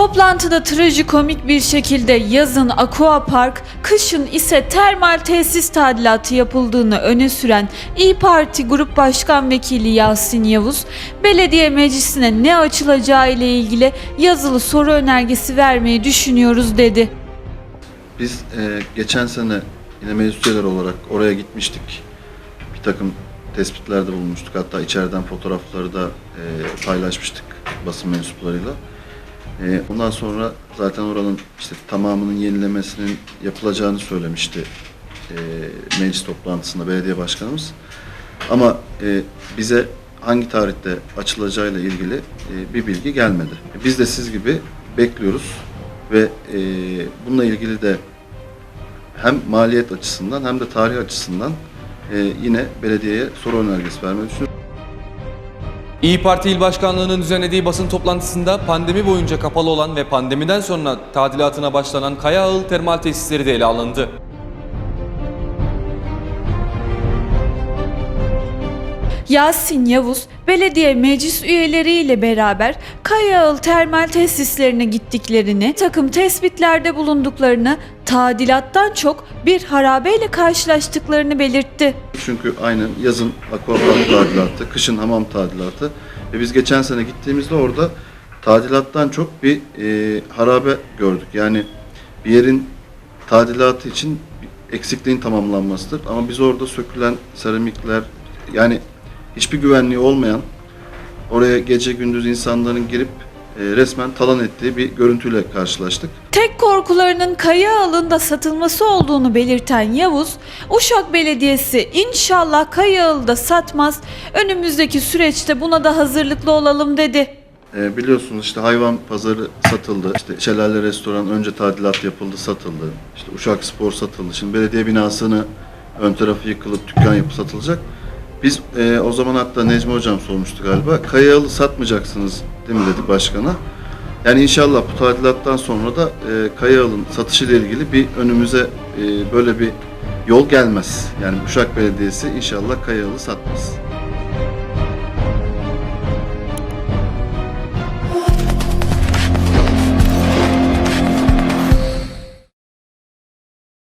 Toplantıda trajikomik bir şekilde yazın aqua park, kışın ise termal tesis tadilatı yapıldığını öne süren İyi Parti Grup Başkan Vekili Yasin Yavuz, belediye meclisine ne açılacağı ile ilgili yazılı soru önergesi vermeyi düşünüyoruz dedi. Biz e, geçen sene yine meclis üyeleri olarak oraya gitmiştik. Bir takım tespitlerde bulunmuştuk. Hatta içeriden fotoğrafları da e, paylaşmıştık basın mensuplarıyla. E, ondan sonra zaten oranın işte tamamının yenilemesinin yapılacağını söylemişti e, meclis toplantısında belediye başkanımız. Ama e, bize hangi tarihte açılacağıyla ilgili e, bir bilgi gelmedi. Biz de siz gibi bekliyoruz ve e, bununla ilgili de hem maliyet açısından hem de tarih açısından yine belediyeye soru önergesi vermeyi düşünüyoruz. İyi Parti İl Başkanlığı'nın düzenlediği basın toplantısında pandemi boyunca kapalı olan ve pandemiden sonra tadilatına başlanan Kaya Ağıl termal tesisleri de ele alındı. Yasin Yavuz, belediye meclis üyeleriyle beraber Kayağıl termal tesislerine gittiklerini, takım tespitlerde bulunduklarını, tadilattan çok bir harabeyle karşılaştıklarını belirtti. Çünkü aynen yazın akvapark tadilatı, kışın hamam tadilatı ve biz geçen sene gittiğimizde orada tadilattan çok bir e, harabe gördük. Yani bir yerin tadilatı için eksikliğin tamamlanmasıdır. Ama biz orada sökülen seramikler yani hiçbir güvenliği olmayan oraya gece gündüz insanların girip e, resmen talan ettiği bir görüntüyle karşılaştık. Tek korkularının Kayağıl'ın da satılması olduğunu belirten Yavuz, Uşak Belediyesi inşallah Kayağıl'da satmaz, önümüzdeki süreçte buna da hazırlıklı olalım dedi. E, biliyorsunuz işte hayvan pazarı satıldı. İşte Şelale Restoran önce tadilat yapıldı, satıldı. İşte Uşak Spor satıldı. Şimdi belediye binasını ön tarafı yıkılıp dükkan yapıp satılacak. Biz e, o zaman hatta Necmi Hocam sormuştu galiba. Kayalı satmayacaksınız değil mi dedik başkana. Yani inşallah bu tadilattan sonra da e, Kayalı'nın satışıyla ilgili bir önümüze e, böyle bir yol gelmez. Yani Uşak Belediyesi inşallah Kayalı satmaz.